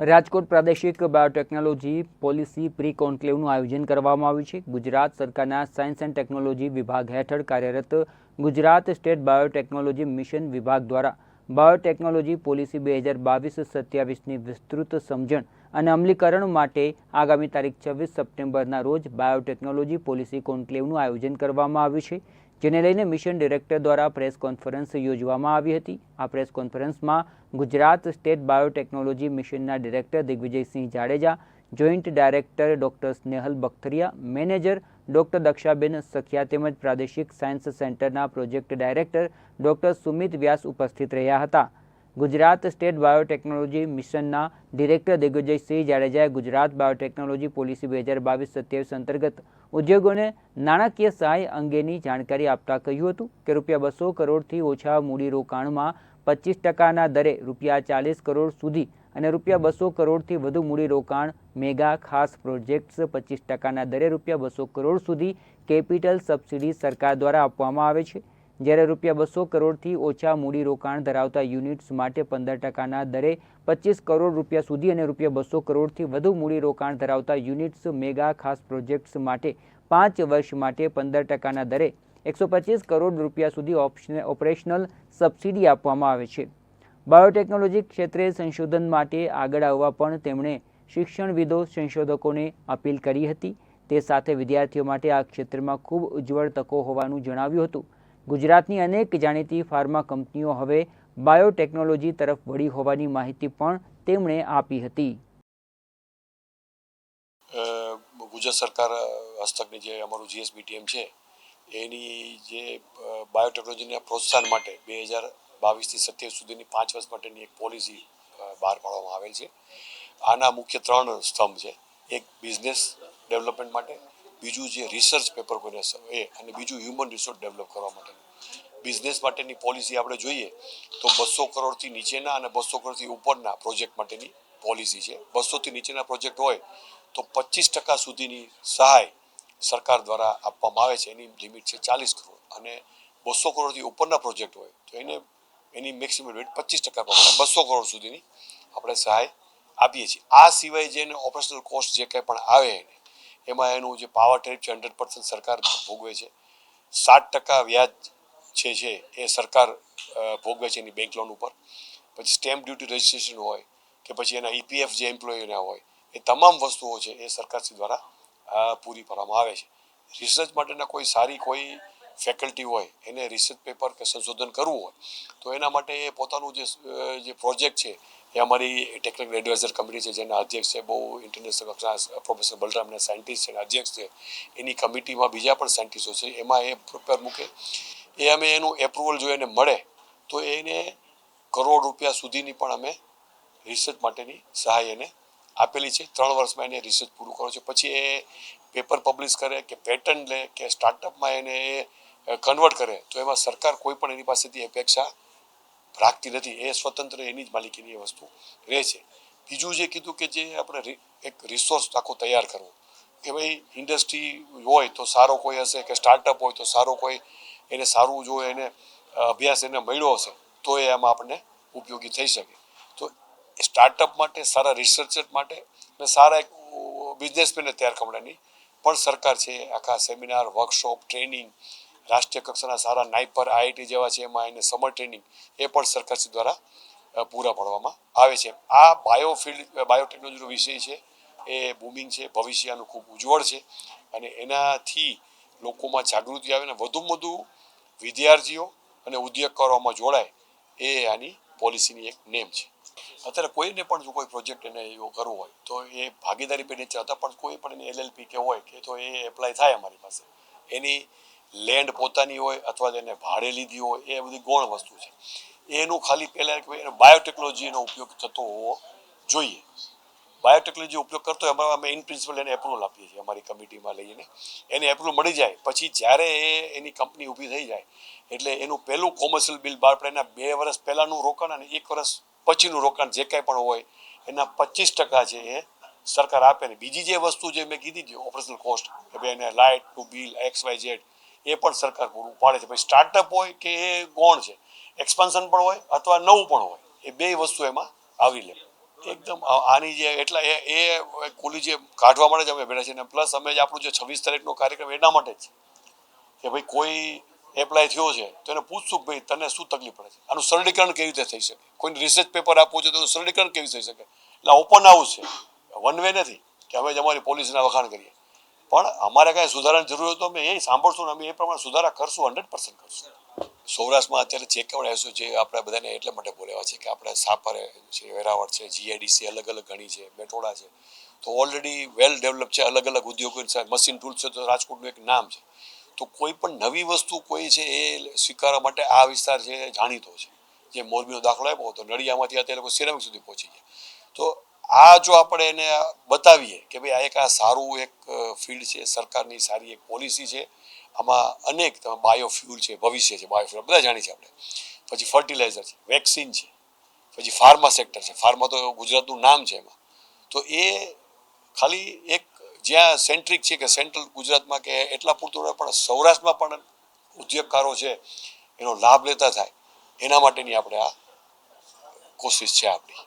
રાજકોટ પ્રાદેશિક biotechnology policy pre કોન્ક્લેવનું આયોજન કરવામાં આવ્યું છે. ગુજરાત સરકારના સાયન્સ એન્ડ ટેકનોલોજી વિભાગ હેઠળ કાર્યરત ગુજરાત સ્ટેટ બાયોટેકનોલોજી મિશન વિભાગ દ્વારા બાયોટેકનોલોજી પોલિસી બે હજાર બાવીસ સત્યાવીસની વિસ્તૃત સમજણ અને અમલીકરણ માટે આગામી તારીખ છવ્વીસ સપ્ટેમ્બરના રોજ બાયોટેકનોલોજી પોલિસી કોન્ક્લેવનું આયોજન કરવામાં આવ્યું છે. જેને લઈને મિશન ડિરેક્ટર દ્વારા પ્રેસ કોન્ફરન્સ યોજવામાં આવી હતી. આ પ્રેસ કોન્ફરન્સમાં ગુજરાત સ્ટેટ બાયોટેકનોલોજી મિશનના director Digvijaysinh Jadeja, joint director doctor Snehal Bakhtariya, manager doctor Dakshaben Sakhiya તેમજ પ્રાદેશિક સાયન્સ સેન્ટરના project director doctor Sumit Vyas ઉપસ્થિત રહ્યા હતા. ગુજરાત સ્ટેટ બાયોટેકનોલોજી મિશનના ડિરેક્ટર દિગ્વિજયસિંહ જાડેજાએ ગુજરાત બાયોટેકનોલોજી પોલિસી બે હજાર બાવીસ સત્યાવીસ અંતર્ગત ઉદ્યોગોને નાણાકીય સહાય અંગેની જાણકારી આપતા કહ્યું હતું કે રૂપિયા બસો કરોડથી ઓછા મૂડીરોકાણમાં પચીસ ટકાના દરે રૂપિયા ચાલીસ કરોડ સુધી અને રૂપિયા બસો કરોડથી વધુ મૂડીરોકાણ મેગા ખાસ પ્રોજેક્ટ્સ પચીસ ટકાના દરે રૂપિયા બસો કરોડ સુધી કેપિટલ સબસિડી સરકાર દ્વારા આપવામાં આવે છે. જ્યારે રૂપિયા બસો કરોડથી ઓછા મૂડીરોકાણ ધરાવતા યુનિટ્સ માટે પંદર ટકાના દરે પચીસ કરોડ રૂપિયા સુધી અને રૂપિયા બસો કરોડથી વધુ મૂડીરોકાણ ધરાવતા યુનિટ્સ મેગા ખાસ પ્રોજેક્ટ્સ માટે પાંચ વર્ષ માટે પંદર ટકાના દરે એકસો પચીસ કરોડ રૂપિયા સુધી ઓપ્શન ઓપરેશનલ સબસિડી આપવામાં આવે છે. બાયોટેકનોલોજી ક્ષેત્રે સંશોધન માટે આગળ આવવા પણ તેમણે શિક્ષણવિદો સંશોધકોને અપીલ કરી હતી. તે સાથે વિદ્યાર્થીઓ માટે આ ક્ષેત્રમાં ખૂબ ઉજ્જવળ તકો હોવાનું જણાવ્યું હતું. ગુજરાતની અનેક જાણીતી ફાર્મા કંપનીઓ હવે બાયોટેકનોલોજી તરફ વળી હોવાની માહિતી પણ તેમણે આપી હતી. ગુજરાત સરકાર હસ્તકની જે અમારું જીએસબીટીએમ છે, એની જે બાયોટેકનોલોજીના પ્રોત્સાહન માટે બે હજાર બાવીસથી સત્યાવીસ સુધીની પાંચ વર્ષ માટેની એક પોલિસી બહાર પાડવામાં આવેલ છે. આના મુખ્ય ત્રણ સ્તંભ છે. એક બિઝનેસ ડેવલપમેન્ટ માટે બીજું જે રિસર્ચ પેપર કોઈને એ અને બીજું હ્યુમન રિસોર્સ ડેવલપ કરવા માટેનું બિઝનેસ માટેની પોલિસી આપણે જોઈએ તો બસો કરોડથી નીચેના અને બસો કરોડથી ઉપરના પ્રોજેક્ટ માટેની પોલિસી છે. બસોથી નીચેના પ્રોજેક્ટ હોય તો પચીસ ટકા સુધીની સહાય સરકાર દ્વારા આપવામાં આવે છે. એની લિમિટ છે ચાલીસ કરોડ. અને બસો કરોડથી ઉપરના પ્રોજેક્ટ હોય તો એને, એની મેક્સિમમ લિમિટ પચીસ ટકા પ્રમાણે બસો કરોડ સુધીની આપણે સહાય આપીએ છીએ. આ સિવાય જે એને ઓપરેશનલ કોસ્ટ જે કંઈ પણ આવે એને એમાં એનું જે પાવર ટ્રીપ છે હંડ્રેડ પર્સન્ટ સરકાર ભોગવે છે. સાત ટકા વ્યાજ છે છે, એ સરકાર ભોગવે છે એની બેંક લોન ઉપર. પછી સ્ટેમ્પ ડ્યુટી રજિસ્ટ્રેશન હોય કે પછી એના ઈપીએફ જે એમ્પ્લોયીના હોય, એ તમામ વસ્તુઓ છે, એ સરકારશ્રી દ્વારા પૂરી પાડવામાં આવે છે. રિસર્ચ માટેના કોઈ સારી કોઈ ફેકલ્ટી હોય, એને રિસર્ચ પેપર કે સંશોધન કરવું હોય, તો એના માટે એ પોતાનું જે જે પ્રોજેક્ટ છે, એ અમારી ટેકનિકલ એડવાઇઝર કમિટી છે, જેના અધ્યક્ષ છે, બહુ ઇન્ટરનેશનલ કક્ષા પ્રોફેસર બલરામના સાયન્ટિસ્ટ છે અધ્યક્ષ છે. એની કમિટીમાં બીજા પણ સાયન્ટિસ્ટો છે. એમાં એ પેપર મૂકે. એ અમે એનું એપ્રુવલ જો એને મળે, તો એને કરોડ રૂપિયા સુધીની પણ અમે રિસર્ચ માટેની સહાય એને આપેલી છે. ત્રણ વર્ષમાં એને રિસર્ચ પૂરું કરો છે. પછી એ પેપર પબ્લિશ કરે કે પેટર્ન લે કે સ્ટાર્ટઅપમાં એને એ કન્વર્ટ કરે, તો એમાં સરકાર કોઈ પણ એની પાસેથી અપેક્ષા રાખતી નથી. એ સ્વતંત્ર એની જ માલિકીની એ વસ્તુ રહે છે. બીજું જે કીધું કે જે આપણે એક રિસોર્સ આખો તૈયાર કરવો. કે ભાઈ ઇન્ડસ્ટ્રી હોય તો સારો કોઈ હશે કે સ્ટાર્ટઅપ હોય તો સારો કોઈ એને સારું જો એને અભ્યાસ એને મળ્યો હશે, તો એ એમાં આપણને ઉપયોગી થઈ શકે. તો સ્ટાર્ટઅપ માટે, સારા રિસર્ચર માટે અને સારા એક બિઝનેસમેનને તૈયાર કરવાની પણ સરકાર છે. આખા સેમિનાર વર્કશોપ ટ્રેનિંગ રાષ્ટ્રીય કક્ષાના સારા નાઇપર આઈઆઈટી જેવા છે, એમાં એને સમર ટ્રેનિંગ એ પણ સરકારશ્રી દ્વારા પૂરા પાડવામાં આવે છે. આ બાયોફિલ્ડ, બાયોટેકનોલોજીનો વિષય છે, એ બૂમિંગ છે, ભવિષ્યનું ખૂબ ઉજ્જવળ છે અને એનાથી લોકોમાં જાગૃતિ આવે અને વધુમાં વધુ વિદ્યાર્થીઓ અને ઉદ્યોગકારોમાં જોડાય એ આની પોલિસીની એક નેમ છે. અત્યારે કોઈને પણ જો કોઈ પ્રોજેક્ટ એને એવો કરવો હોય, તો એ ભાગીદારી પેઢી હતા પણ કોઈ પણ એની એલએલપી કે હોય કે તો એ એપ્લાય થાય અમારી પાસે. એની લેન્ડ પોતાની હોય અથવા તો એને ભાડે લીધી હોય, એ બધી ગૌણ વસ્તુ છે. એનું ખાલી પહેલાં ભાઈ બાયોટેકનોલોજીનો ઉપયોગ થતો હોવો જોઈએ. બાયોટેકનોલોજી ઉપયોગ કરતો હોય, એમાં અમે ઇન પ્રિન્સિપલ એને એપ્રુવલ આપીએ છીએ અમારી કમિટીમાં લઈને. એને એપ્રુવલ મળી જાય, પછી જ્યારે એ એની કંપની ઊભી થઈ જાય, એટલે એનું પહેલું કોમર્શિયલ બિલ બહાર પડે, એના બે વર્ષ પહેલાંનું રોકાણ અને એક વર્ષ પછીનું રોકાણ જે કાંઈ પણ હોય, એના પચીસ ટકા છે એ સરકાર આપે ને. બીજી જે વસ્તુ જે મેં કીધી છે ઓપરેશનલ કોસ્ટ કે ભાઈ એને to bill X Y Z એ પણ સરકાર પૂરું પાડે છે. ભાઈ સ્ટાર્ટઅપ હોય કે એ ગૌણ છે એક્સપાન્શન પણ હોય અથવા નવું પણ હોય, એ બે વસ્તુ એમાં આવરી લે એકદમ આની જે એટલા એ એ કુલી જે કાઢવા માટે જ અમે બેઠા છીએ અને પ્લસ અમે જે આપણું જે છવ્વીસ તારીખનો કાર્યક્રમ એના માટે જ કે ભાઈ કોઈ એપ્લાય થયો છે, તો એને પૂછશું ભાઈ તને શું તકલીફ પડે છે? આનું સરળીકરણ કેવી રીતે થઈ શકે? કોઈને રિસર્ચ પેપર આપવું છે તો સરળીકરણ કેવી થઈ શકે? એટલે ઓપન હાઉસ છે. વન વે નથી કે અમે જ અમારી પોલીસના વખાણ કરીએ. પણ અમારે કાંઈ સુધારાની જરૂર હોય તો અમે એ સાંભળશું ને અમે એ પ્રમાણે સુધારા કરશું હંડ્રેડ પર્સન્ટ કરશું. સૌરાષ્ટ્રમાં અત્યારે જે કેવડ આવ્યું છે આપણે બધાને એટલે માટે બોલાવ્યા છે કે આપણે સાપર છે વેરાવળ છે જીઆઈડીસી અલગ અલગ ઘણી છે, મેટોડા છે. તો ઓલરેડી વેલ ડેવલપ છે, અલગ અલગ ઉદ્યોગો મશીન ટૂલ્સ છે, તો રાજકોટનું એક નામ છે. તો કોઈ પણ નવી વસ્તુ કોઈ છે એ સ્વીકારવા માટે આ વિસ્તાર છે જાણીતો છે. જે મોરબીનો દાખલો આપ્યો તો નડિયામાંથી અત્યારે લોકો સિરામિક સુધી પહોંચી ગયા. તો આ જો આપણે એને બતાવીએ કે ભાઈ આ એક આ સારું એક ફિલ્ડ છે, સરકારની સારી એક પોલિસી છે. આમાં અનેક તમે બાયોફ્યુલ છે, ભવિષ્ય છે બાયોફ્યુલ બધા જાણીએ છીએ આપણે. પછી ફર્ટિલાઇઝર છે વેક્સિન છે, પછી ફાર્મા સેક્ટર છે. ફાર્મા તો ગુજરાતનું નામ છે એમાં. તો એ ખાલી એક જ્યાં સેન્ટ્રિક છે કે સેન્ટ્રલ ગુજરાતમાં કે એટલા પૂરતું રહે, પણ સૌરાષ્ટ્રમાં પણ ઉદ્યોગકારો છે, એનો લાભ લેતા થાય. એના માટેની આપણે આ કોશિશ છે આપણી.